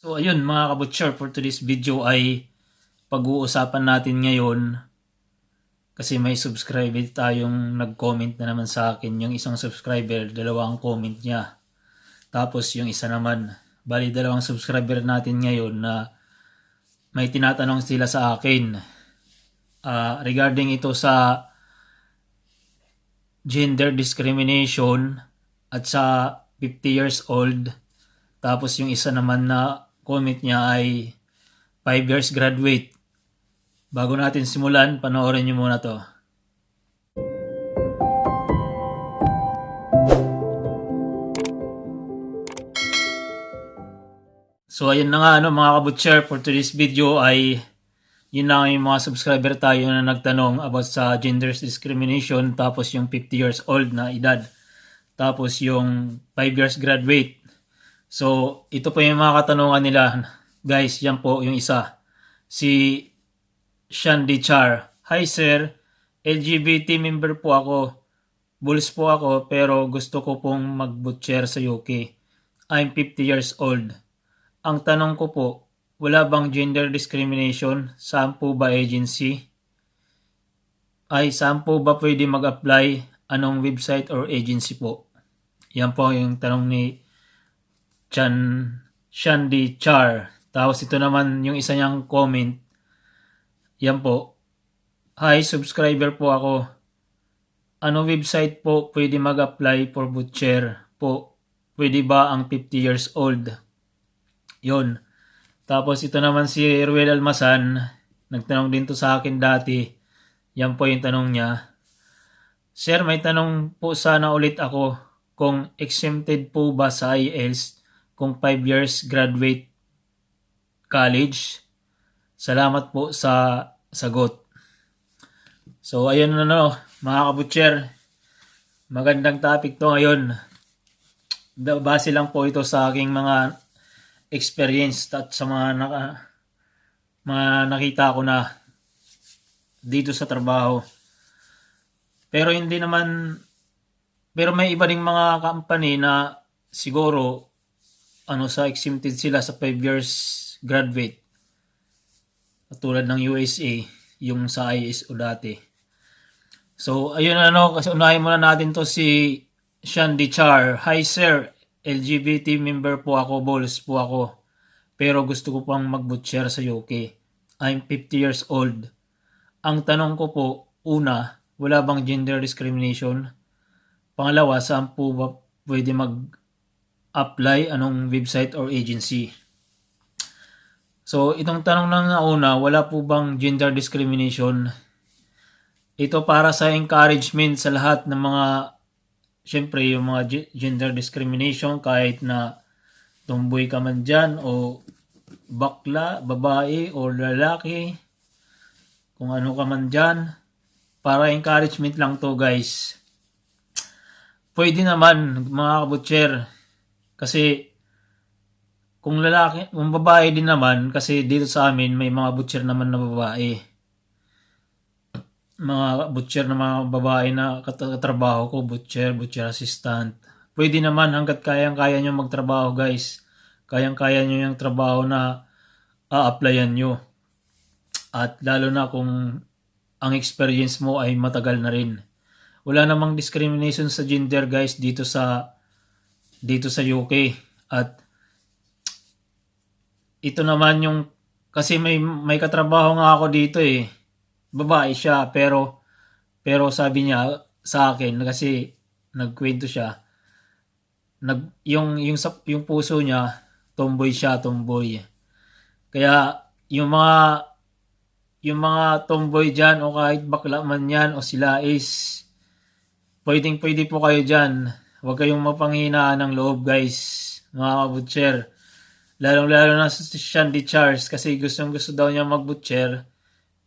So ayun mga kabutcher, for today's video ay pag-uusapan natin ngayon kasi may subscriber tayong nag-comment na naman sa akin. Yung isang subscriber, dalawang comment niya. Tapos yung isa naman, bali dalawang subscriber natin ngayon na may tinatanong sila sa akin ah, regarding ito sa gender discrimination at sa 50 years old. Tapos yung isa naman na comment niya ay 5 years graduate. Bago natin simulan, panoorin niyo muna to. So ayun na nga ano mga kabutcher for today's video ay yun lang yung mga subscriber tayo na nagtanong about sa gender discrimination tapos yung 50 years old na edad tapos yung 5 years graduate. So ito po yung mga katanungan nila guys yan po yung isa si Shandy Char. Hi sir, LGBT member po ako. Bulls po ako pero gusto ko pong mag-butcher sa UK. I'm 50 years old. Ang tanong ko po, wala bang gender discrimination? Saan po ba agency? Ay, saan po ba pwede mag-apply? Anong website or agency po? Yan po yung tanong ni Chan Shandy Char. Tapos ito naman yung isa niyang comment. Yan po. Hi, subscriber po ako. Ano website po pwede mag-apply for butcher po? Pwede ba ang 50 years old? Yon. Tapos ito naman si Ruel Almasan, nagtanong din to sa akin dati. Yan po yung tanong niya. Sir, may tanong po sana ulit ako kung exempted po ba sa IELTS kung 5 years graduate college. Salamat po sa sagot. So ayun na no, mga kabutcher. Magandang topic to ngayon. Base lang po ito sa aking mga experience at sa mga naka, mga nakita ko na dito sa trabaho. Pero hindi naman pero may iba ding mga company na siguro ano sa exempted sila sa 5 years graduate. Tulad ng USA, yung sa ISO dati. So, ayun ano, kasi unahin muna natin to si Shandy Char. Hi sir, LGBT member po ako, balls po ako. Pero gusto ko pang mag-butcher sa UK. I'm 50 years old. Ang tanong ko po, una, wala bang gender discrimination? Pangalawa, saan po ba pwede mag-apply anong website or agency? So, itong tanong na una, wala po bang gender discrimination? Ito para sa encouragement sa lahat ng mga syempre yung mga ge- gender discrimination kahit na tumboy ka man dyan o bakla, babae o lalaki kung ano ka man dyan para encouragement lang to guys pwede naman mga kabutcher kasi kung lalaki, kung babae din naman kasi dito sa amin may mga butcher naman na babae mga butcher na mga babae na kat- katrabaho ko, butcher, butcher assistant. Pwede naman hanggat kayang-kaya nyo magtrabaho guys. Kayang-kaya nyo yung trabaho na a-applyan nyo. At lalo na kung ang experience mo ay matagal na rin. Wala namang discrimination sa gender guys dito sa dito sa UK. At ito naman yung kasi may may katrabaho nga ako dito eh. Babae siya pero pero sabi niya sa akin kasi nagkwento siya nag yung yung yung puso niya tomboy siya tomboy. Kaya yung mga yung mga tomboy diyan o kahit bakla man yan o sila is pwedeng pwede po kayo diyan huwag kayong mapanghinaan ng loob guys mga kabutcher. Lalong lalo na si Shandy Charles kasi gustong gusto daw niya magbutcher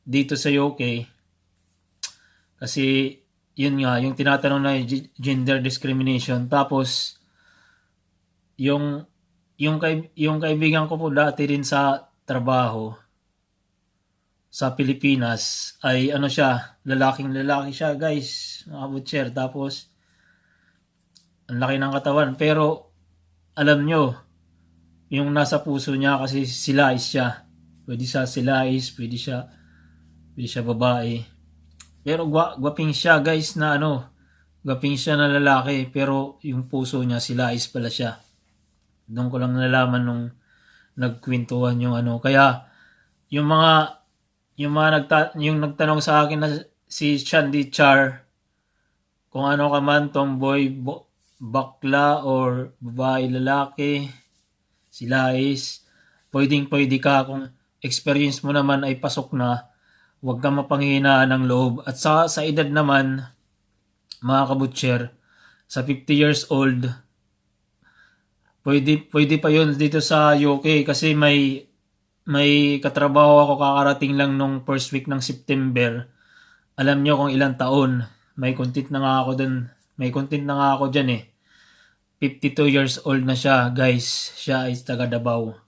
dito sa UK kasi yun nga yung tinatanong na gender discrimination. Tapos yung yung kay, yung kaibigan ko po dati rin sa trabaho sa Pilipinas ay ano siya lalaking lalaki siya guys mga butcher tapos ang laki ng katawan pero alam nyo yung nasa puso niya kasi silais siya. Pwede siya silais, pwede siya, pwede siya babae. Pero gwa, gwaping siya guys na ano, gwaping siya na lalaki pero yung puso niya silais pala siya. Doon ko lang nalaman nung nagkwentuhan yung ano. Kaya yung mga yung mga nagta, yung nagtanong sa akin na si Shandy Char kung ano ka man tomboy bo, bakla or babae lalaki sila is pwedeng pwede ka kung experience mo naman ay pasok na huwag ka mapanghinaan ng loob at sa sa edad naman mga kabutcher sa 50 years old pwede pwede pa yun dito sa UK kasi may may katrabaho ako kakarating lang nung first week ng September. Alam nyo kung ilang taon. May content na nga ako dun. May content na nga ako dyan eh. 52 years old na siya, guys. Siya ay taga Davao.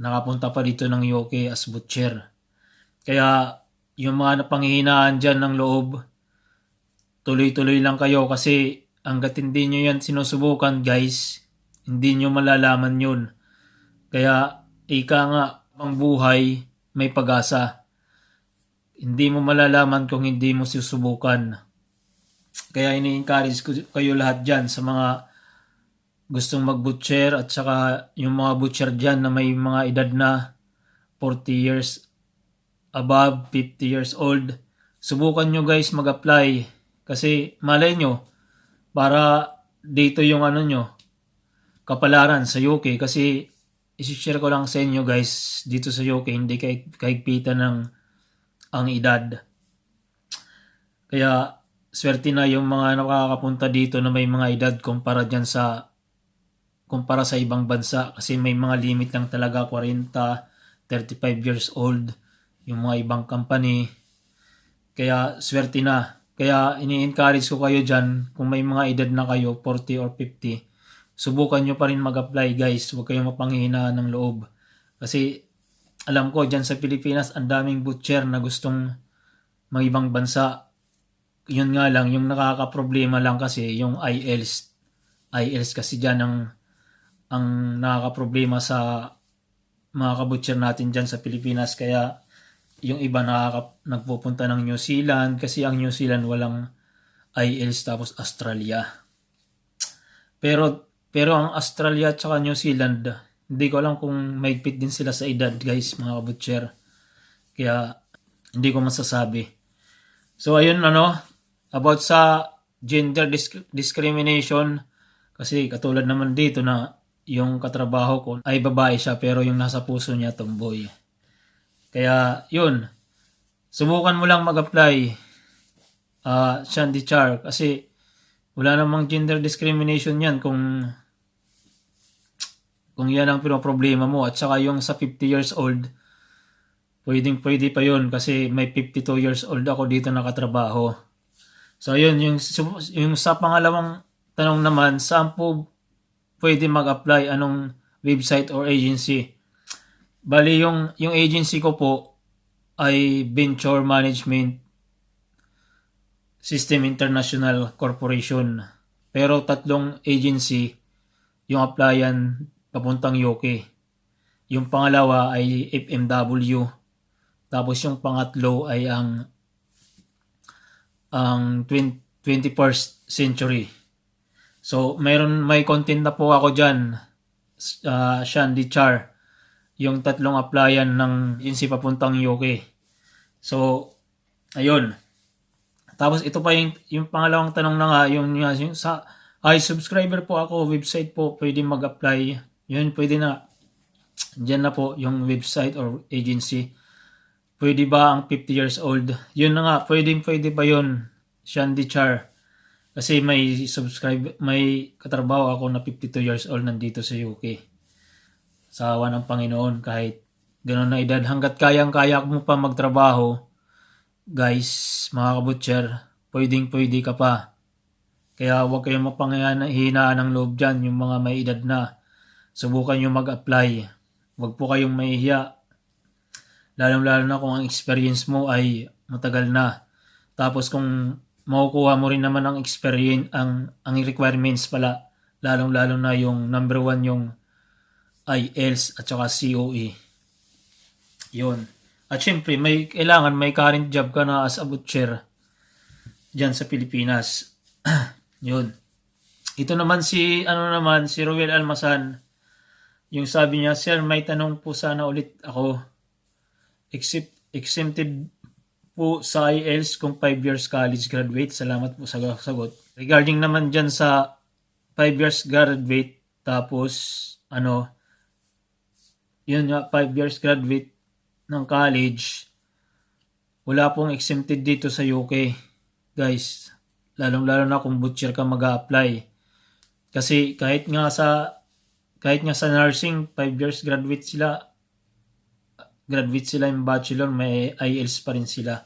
Nakapunta pa dito ng UK as butcher. Kaya yung mga napanghihinaan dyan ng loob, tuloy-tuloy lang kayo kasi hanggat hindi nyo yan sinusubukan, guys, hindi nyo malalaman yun. Kaya ika nga, ang buhay may pag-asa. Hindi mo malalaman kung hindi mo susubukan. Kaya ini-encourage ko kayo lahat dyan sa mga gustong mag-butcher at saka yung mga butcher dyan na may mga edad na 40 years above, 50 years old. Subukan nyo guys mag-apply kasi malay nyo para dito yung ano nyo kapalaran sa UK kasi isi-share ko lang sa inyo guys dito sa UK hindi kay kahigpitan ng ang edad. Kaya swerte na yung mga nakakapunta dito na may mga edad kumpara dyan sa kumpara sa ibang bansa kasi may mga limit lang talaga 40, 35 years old yung mga ibang company. Kaya swerte na. Kaya ini-encourage ko kayo dyan kung may mga edad na kayo 40 or 50 subukan nyo pa rin mag-apply guys. Huwag kayong mapanghihinaan ng loob. Kasi alam ko dyan sa Pilipinas ang daming butcher na gustong mga ibang bansa. Yun nga lang, yung nakakaproblema lang kasi yung IELTS. IELTS kasi dyan ang, ang nakakaproblema sa mga kabutcher natin dyan sa Pilipinas. Kaya yung iba nakaka, nagpupunta ng New Zealand kasi ang New Zealand walang IELTS tapos Australia. Pero pero ang Australia at saka New Zealand, hindi ko alam kung maigpit din sila sa edad guys, mga kabutcher. Kaya hindi ko masasabi. So ayun ano, about sa gender disc- discrimination, kasi katulad naman dito na yung katrabaho ko ay babae siya pero yung nasa puso niya tomboy. Kaya yun, subukan mo lang mag-apply uh, Shandy Char kasi wala namang gender discrimination yan kung kung yan ang pinoproblema mo. At saka yung sa 50 years old pwedeng pwede pa yun kasi may 52 years old ako dito nakatrabaho. So yun yung, yung sa pangalawang tanong naman saan po pwede mag-apply anong website or agency bali yung yung agency ko po ay Venture Management System International Corporation pero tatlong agency yung applyan papuntang UK. Yung pangalawa ay FMW. Tapos yung pangatlo ay ang ang 20, 21st century. So, mayroon may content na po ako diyan. Uh, Shandy Char. Yung tatlong applyan ng agency papuntang UK. So, ayun. Tapos ito pa yung, yung pangalawang tanong na nga, yung, yung, sa ay subscriber po ako, website po, pwede mag-apply yun, pwede na. Diyan na po yung website or agency. Pwede ba ang 50 years old? Yun na nga, pwede pwede ba yun? Shandy Char. Kasi may subscribe, may katrabaho ako na 52 years old nandito sa UK. Sa awa ng Panginoon, kahit ganun na edad, hanggat kayang-kaya mo pa magtrabaho, guys, mga kabutcher, pwedeng pwede ka pa. Kaya huwag kayong mapanghinaan ng loob dyan, yung mga may edad na subukan nyo mag-apply. Huwag po kayong mahihiya. Lalong-lalo na kung ang experience mo ay matagal na. Tapos kung makukuha mo rin naman ang experience, ang, ang requirements pala, lalong-lalo na yung number one yung IELTS at saka COE. Yun. At syempre, may kailangan may current job ka na as a butcher dyan sa Pilipinas. Yun. Ito naman si, ano naman, si Roel Almasan. Yung sabi niya, Sir, may tanong po sana ulit ako. Except, exempted po sa IELTS kung 5 years college graduate. Salamat po sa sagot. Regarding naman dyan sa 5 years graduate, tapos, ano, yun nga, 5 years graduate ng college, wala pong exempted dito sa UK. Guys, lalong-lalo na kung butcher ka mag apply Kasi kahit nga sa kahit nga sa nursing, 5 years graduate sila, graduate sila yung bachelor, may IELTS pa rin sila.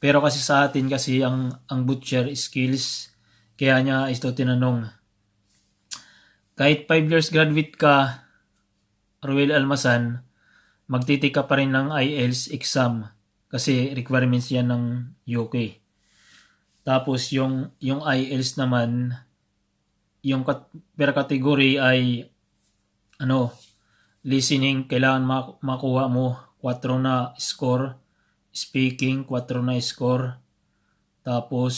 Pero kasi sa atin kasi ang ang butcher skills, kaya niya ito tinanong. Kahit 5 years graduate ka, Ruel Almasan, magtitik pa rin ng IELTS exam kasi requirements yan ng UK. Tapos yung yung IELTS naman yung kat- per category ay ano listening kailangan mak- makuha mo 4 na score speaking 4 na score tapos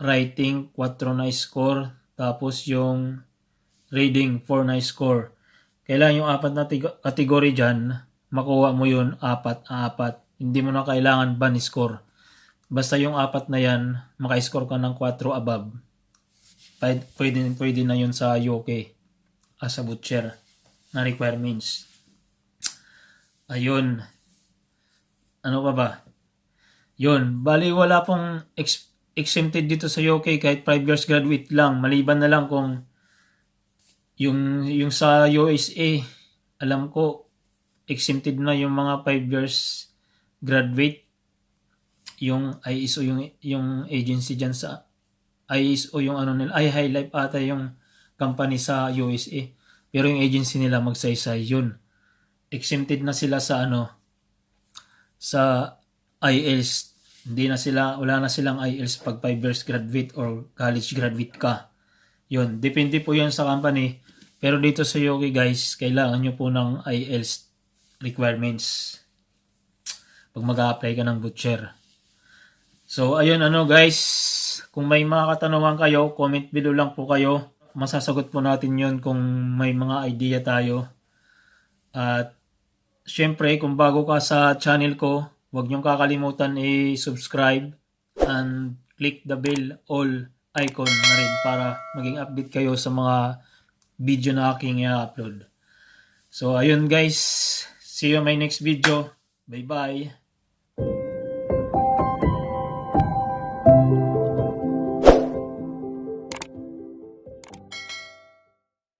writing 4 na score tapos yung reading 4 na score. Kailangan yung apat na category dyan makuha mo yun apat apat. Hindi mo na kailangan ban score. Basta yung apat na yan maka-score ka ng 4 above. Pwede, pwede na yun sa UK as a butcher na requirements. Ayun. Ano pa ba? Yun. Bali, wala pong ex- exempted dito sa UK kahit 5 years graduate lang. Maliban na lang kung yung, yung sa USA, alam ko, exempted na yung mga 5 years graduate yung ISO yung yung agency diyan sa ISO yung ano nila, ay High ata yung company sa USA. Pero yung agency nila magsaysay yun. Exempted na sila sa ano, sa IELTS. Hindi na sila, wala na silang IELTS pag 5 years graduate or college graduate ka. Yun, depende po yun sa company. Pero dito sa Yogi guys, kailangan nyo po ng IELTS requirements pag mag apply ka ng butcher. So, ayun ano guys, kung may mga katanungan kayo, comment below lang po kayo. Masasagot po natin yon kung may mga idea tayo. At syempre, kung bago ka sa channel ko, huwag niyong kakalimutan i-subscribe and click the bell all icon na rin para maging update kayo sa mga video na aking i-upload. So, ayun guys. See you in my next video. Bye-bye.